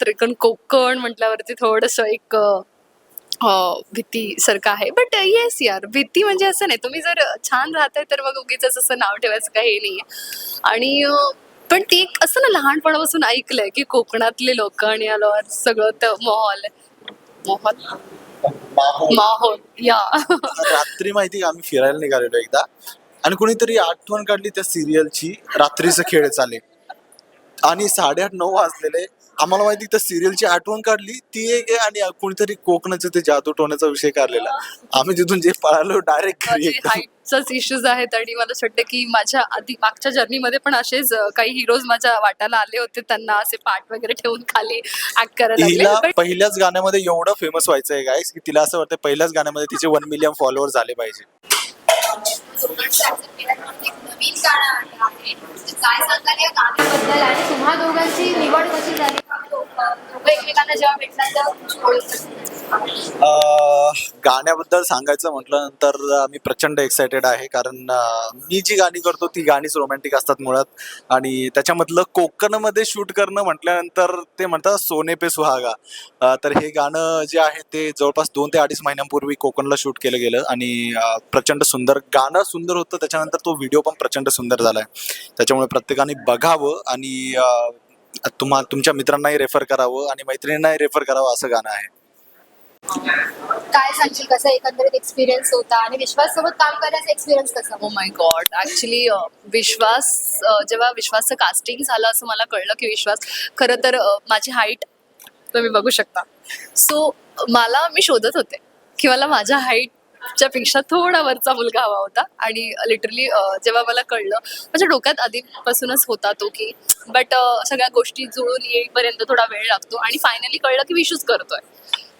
तरी पण कोकण म्हटल्यावरती थोडस एक अं, भीतीसारखं आहे. बट येस यार भीती म्हणजे असं नाही. तुम्ही जर छान राहताय तर मग उगीच असं नाव ठेवायचं काही नाहीये आणि पण ते एक असं ना लहानपणापासून ऐकलंय की कोकणातले लोक आणि आल्यावर सगळं ते माहोल. माहोल? माहोल. या. रात्री माहिती आम्ही फिरायला निघालेलो एकदा. आणि कोणीतरी आठवण काढली त्या सिरियलची रात्रीचं खेळ चाले आणि साडेआठ नऊ वाजलेले. आम्हाला माहिती त्या सिरियलची आठवण काढली ती एक आहे आणि कोणीतरी कोकणाचं ते जादू टोण्याचा विषय काढलेला. आम्ही तिथून जे पळालो डायरेक्ट हाईटचाच इश्यूज आहेत आणि मला असं वाटतं की माझ्या आधी मागच्या जर्नीमध्ये पण असेच काही हिरोज माझ्या वाट्याला आले होते त्यांना असे पाठ वगैरे ठेवून खाली ऍक्ट करायला पहिल्याच गाण्यामध्ये एवढं फेमस व्हायचं आहे गाईस की तिला असं वाटतं पहिल्याच गाण्यामध्ये तिचे वन मिलियन फॉलोअर झाले पाहिजे. नवीन गाणं आहे काय सांगाल या आणि तुम्हा दोघांची निवड कशी झाली दोघं एकमेकांना जेव्हा भेटला तेव्हा तुमची ओळख कशी अं, गाण्याबद्दल सांगायचं म्हटल्यानंतर मी प्रचंड एक्सायटेड आहे कारण अं, मी जी गाणी करतो ती गाणीच रोमॅन्टिक असतात मुळात. आणि त्याच्यामधलं कोकणमध्ये शूट करणं म्हटल्यानंतर ते म्हणतात सोने पे सुहागा. अं, तर हे गाणं जे आहे ते जवळपास दोन ते अडीच महिन्यांपूर्वी कोकणला शूट केलं गेलं आणि अं, प्रचंड सुंदर गाणं सुंदर होतं. त्याच्यानंतर तो व्हिडिओ पण प्रचंड सुंदर झाला आहे त्याच्यामुळे प्रत्येकाने बघावं आणि अं, तुम्हा तुमच्या मित्रांनाही रेफर करावं आणि मैत्रिणींनाही रेफर करावं असं गाणं आहे. काय सांगशील? कसा एकंदरीत एक्सपिरियन्स होता आणि विश्वास सोबत काम करण्याचा एक्सपिरियन्स कसा? ओ माय गॉड ऍक्च्युली विश्वास अं, जेव्हा विश्वासचं कास्टिंग झालं असं मला कळलं की विश्वास खरं तर अं, माझी हाईट तुम्ही बघू शकता. सो मला मी शोधत होते की मला माझ्या च्या पेक्षा थोडा वरचा मुलगा हवा होता. आणि लिटरली जेव्हा मला कळलं माझ्या डोक्यात आधीपासूनच होता तो की बट सगळ्या गोष्टी जुळून येईपर्यंत थोडा वेळ लागतो. आणि फायनली कळलं की विशूच करतोय.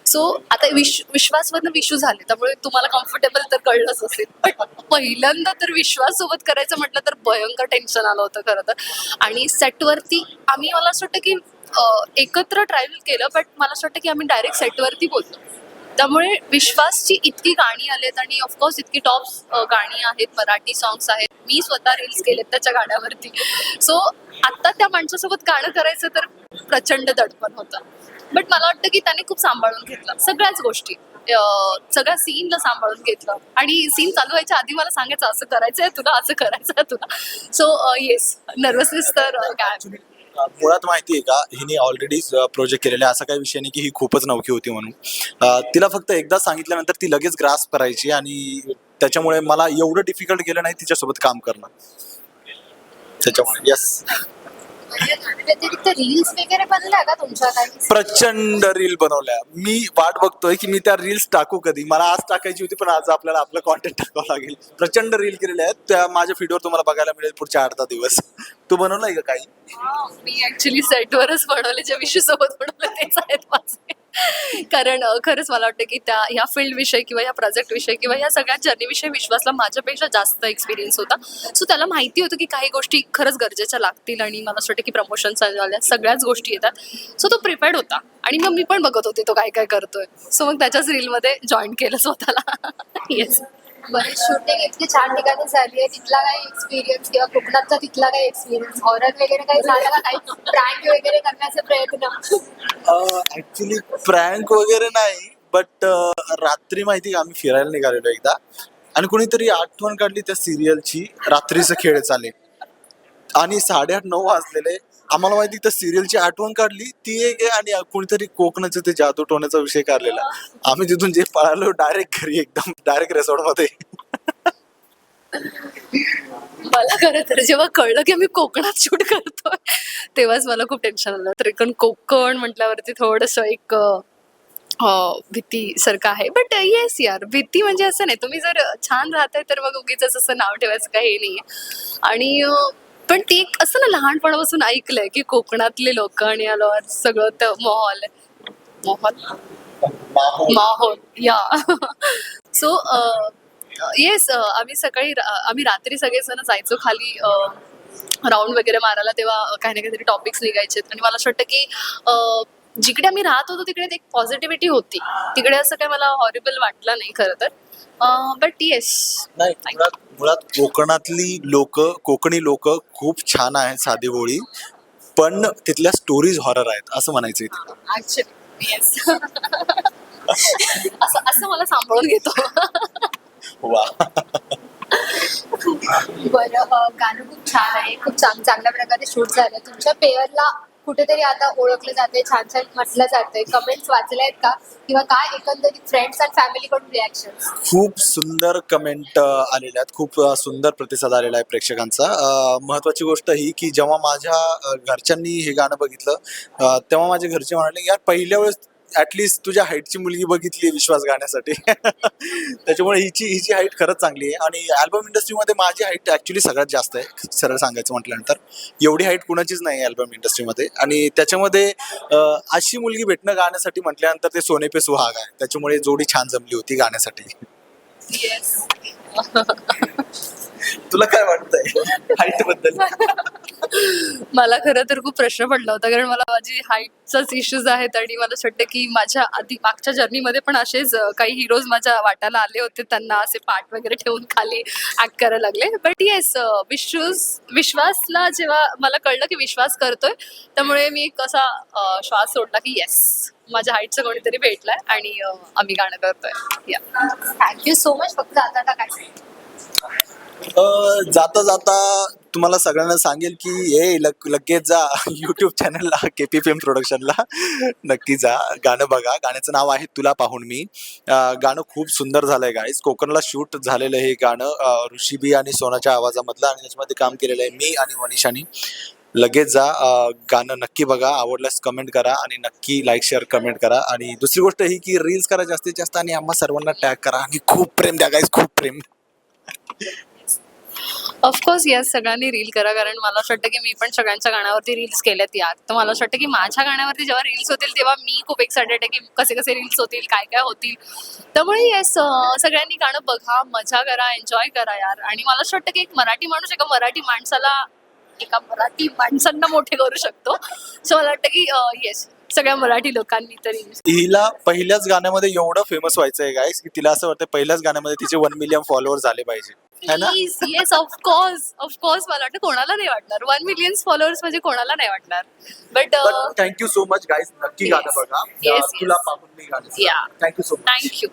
सो आता विश विश्वासवरनं विशू झाले त्यामुळे तुम्हाला कम्फर्टेबल तर कळलंच असेल. पण पहिल्यांदा तर विश्वास सोबत करायचं म्हटलं तर भयंकर टेन्शन आलं होतं खरं तर. आणि सेटवरती आम्ही मला असं वाटतं की एकत्र ट्रॅव्हल केलं बट मला असं वाटतं की आम्ही डायरेक्ट सेटवरती बोलतो त्यामुळे विश्वासची इतकी गाणी आलेत आणि ऑफकोर्स इतकी टॉप गाणी आहेत मराठी सॉंग्स आहेत. मी स्वतः रील्स केलेत त्याच्या गाण्यावरती. सो आत्ता त्या माणसासोबत गाणं करायचं तर प्रचंड दडपण होतं. बट मला वाटतं की त्याने खूप सांभाळून घेतलं. सगळ्याच गोष्टी. सगळ्या सीनला सांभाळून घेतलं. आणि सीन चालू व्हायच्या आधी मला सांगायचं असं करायचंय तुला असं करायचंय तुला. सो येस नर्वसनेस तर काय मुळात माहिती आहे का हिने ऑलरेडी प्रोजेक्ट केलेला आहे. असा काही विषय नाही की ही खूपच नवखी होती म्हणून. तिला फक्त एकदा सांगितल्यानंतर ती लगेच ग्रास करायची आणि त्याच्यामुळे मला एवढं डिफिकल्ट गेलं नाही तिच्यासोबत काम करणं. त्याच्यामुळे येस गाण्याव्यतिरिक्त रील्स वगैरे बनल्या का तुमच्या काही? प्रचंड रील बनवल्या. मी वाट बघतोय की मी त्या रील्स टाकू कधी? मला आज टाकायची होती पण आज आपल्याला आपलं कॉन्टेंट टाकावं लागेल. प्रचंड रील केलेल्या आहेत. त्या माझ्या फीडवर तुम्हाला बघायला मिळेल पुढच्या आठ दहा दिवस. तू बनवलाय का काही? मी ऍक्च्युली सेटवरच बनवले. जे विषय सोबत बनवले तेच आहेत माझे. कारण खरंच मला वाटतं की त्या ह्या फील्ड विषय किंवा ह्या प्रोजेक्ट विषयी किंवा ह्या सगळ्या जर्नीविषयी विश्वासला माझ्यापेक्षा जास्त एक्सपिरियन्स होता. सो त्याला माहिती होतं की काही गोष्टी खरंच गरजेच्या लागतील आणि मला असं वाटतं की प्रमोशन झाल्या सगळ्याच गोष्टी येतात. सो तो प्रिपेअर्ड होता. आणि मग मी पण बघत होते तो काय काय करतोय. सो मग त्याच्याच रीलमध्ये जॉईन केलं स्वतःला. येस बरेच शूटिंग इतकी छान ठिकाणी झाली आहे. तिथला काही एक्सपिरियन्स किंवा कोकणातचा तिथला काही एक्सपिरियन्स हॉरर वगैरे काही झालं का? काही प्रँक वगैरे करण्याचा प्रयत्न? ऍक्च्युली प्रँक वगैरे नाही बट रात्री माहिती का आम्ही फिरायला निघालेलो एकदा. आणि कुणीतरी आठवण काढली त्या सिरियलची रात्रीचं खेळ चाले आणि साडेआठ नऊ वाजलेले आम्हाला माहिती त्या सिरियलची आठवण काढली ती एक आणि कोणीतरी कोकणाचं ते जादू टोण्याचा विषय काढलेला. आम्ही तिथून जे पळालो डायरेक्ट घरी एकदम डायरेक्ट रेसॉर्टमध्ये. मला खरं तर जेव्हा कळलं की आम्ही कोकणात शूट करतोय तेव्हाच मला खूप टेन्शन आलं. तर कारण कोकण म्हटल्यावरती थोडस एक भीती भीतीसारखं आहे. बट येस uh, यार भीती म्हणजे असं नाही. तुम्ही जर छान राहताय तर मग उगीच असं नाव ठेवायचं काही नाही आणि पण ते एक असं ना लहानपणापासून ऐकलंय की कोकणातले लोक आणि आल्यावर सगळं ते माहोल. माहोल? माहोल. या. सो येस आम्ही सकाळी आम्ही रात्री सगळेजण जायचो खाली राऊंड वगैरे मारायला तेव्हा काही ना काहीतरी टॉपिक्स निघायचे आणि मला असं वाटतं की जिकडे आम्ही राहत होतो तिकडे एक पॉझिटिव्हिटी होती. तिकडे असं काही मला हॉरिबल वाटलं नाही खरं तर. बट येस नाही मुळात मुळात कोकणातली लोक कोकणी लोक खूप छान आहेत साधी भोळी पण तिथल्या स्टोरीज हॉरर आहेत असं म्हणायचं इथे. ऍक्च्युली येस असं असं मला सांभाळून घेतो. वा. बरं गाणं खूप छान आहे खूप चांग चांगल्या प्रकारे शूट झालं. तुमच्या पेअरला कुठेतरी आता ओळखलं जाते छान छान म्हटलं जातंय. कमेंट्स वाचल्या आहेत का? किंवा काय एकंदरीत फ्रेंड्स अँड फॅमिलीकडून रिॲक्शन खूप सुंदर कमेंट आलेल्या आहेत. खूप सुंदर प्रतिसाद आलेला आहे प्रेक्षकांचा. महत्वाची गोष्ट ही की जेव्हा माझ्या घरच्यांनी हे गाणं बघितलं तेव्हा माझे घरचे म्हणाले यार पहिल्या वेळेस ऍटलिस्ट तुझ्या हाईटची मुलगी बघितली विश्वास गाण्यासाठी. त्याच्यामुळे हिची हिची हाईट खरंच चांगली आहे. आणि अल्बम इंडस्ट्रीमध्ये माझी हाईट ऍक्च्युली सगळ्यात जास्त आहे सरळ सांगायचं म्हटल्यानंतर. एवढी हाईट कुणाचीच नाही अल्बम इंडस्ट्रीमध्ये आणि त्याच्यामध्ये अशी मुलगी भेटणं गाण्यासाठी म्हटल्यानंतर ते सोने पे सुहाग आहे. त्याच्यामुळे जोडी छान जमली होती गाण्यासाठी. येस तुला काय वाटतंय? हाईटबद्दल. मला खरं तर खूप प्रश्न पडला होता कारण मला माझी हाईटचाच इश्यूज आहेत आणि मला असं वाटतं की माझ्या आधी मागच्या जर्नीमध्ये पण असेच काही हिरोज माझ्या वाट्याला आले होते त्यांना असे पाठ वगैरे ठेवून खाली ऍक्ट करायला लागले. बट येस विश्वास विश्वासला जेव्हा मला कळलं की विश्वास करतोय त्यामुळे मी एक असा अं, श्वास सोडला की येस माझ्या हाईटचं कोणीतरी भेटलाय आणि आम्ही गाणं करतोय. या थँक्यू सो मच फक्त आता आता काय अं, जाता जाता तुम्हाला सगळ्यांना सांगेल की हे लग लगेच जा युट्यूब चॅनलला के पी पी एम प्रोडक्शनला नक्की जा गाणं बघा. गाण्याचं नाव आहे तुला पाहून मी. गाणं खूप सुंदर झालं आहे गाईज कोकणला शूट झालेलं हे गाणं ऋषीबी आणि सोनाच्या आवाजामधलं आणि त्याच्यामध्ये काम केलेलं आहे मी आणि मनीषानी लगेच जा गाणं नक्की बघा. आवडल्यास कमेंट करा आणि नक्की लाईक शेअर कमेंट करा. आणि दुसरी गोष्ट ही की रील्स करा जास्तीत जास्त आणि आम्हा सर्वांना टॅग करा. आणि खूप प्रेम द्या गाईज खूप प्रेम. ऑफकोर्स यस सगळ्यांनी रील करा. कारण मला असं वाटतं की मी पण सगळ्यांच्या गाण्यावरती रील्स केल्यात यार. तर मला असं वाटतं की माझ्या गाण्यावरती जेव्हा रील्स होतील तेव्हा मी खूप एक्सायटेड आहे की कसे कसे रील्स होतील काय काय होतील. त्यामुळे येस सगळ्यांनी गाणं बघा मजा करा एन्जॉय करा यार. आणि मला असं वाटतं की एक मराठी माणूस एका मराठी माणसाला एका मराठी माणसांना मोठे करू शकतो. सो मला वाटतं की येस सगळ्या मराठी लोकांनी तरी. हिला पहिल्याच गाण्यामध्ये एवढं फेमस व्हायचं आहे गाईस की तिला असं वाटतं पहिल्याच गाण्यामध्ये तिचे वन मिलियन फॉलोअर झाले पाहिजे. है ना? येस ऑफकोर्स ऑफकोर्स मला वाटतं कोणाला नाही वाटणार. वन मिलियन फॉलोअर्स म्हणजे कोणाला नाही वाटणार. But thank you so much guys नक्की Yes. गाणं बघा. Yes, तुला yes. पाहून मी गाणं Yeah. Thank you so much thank you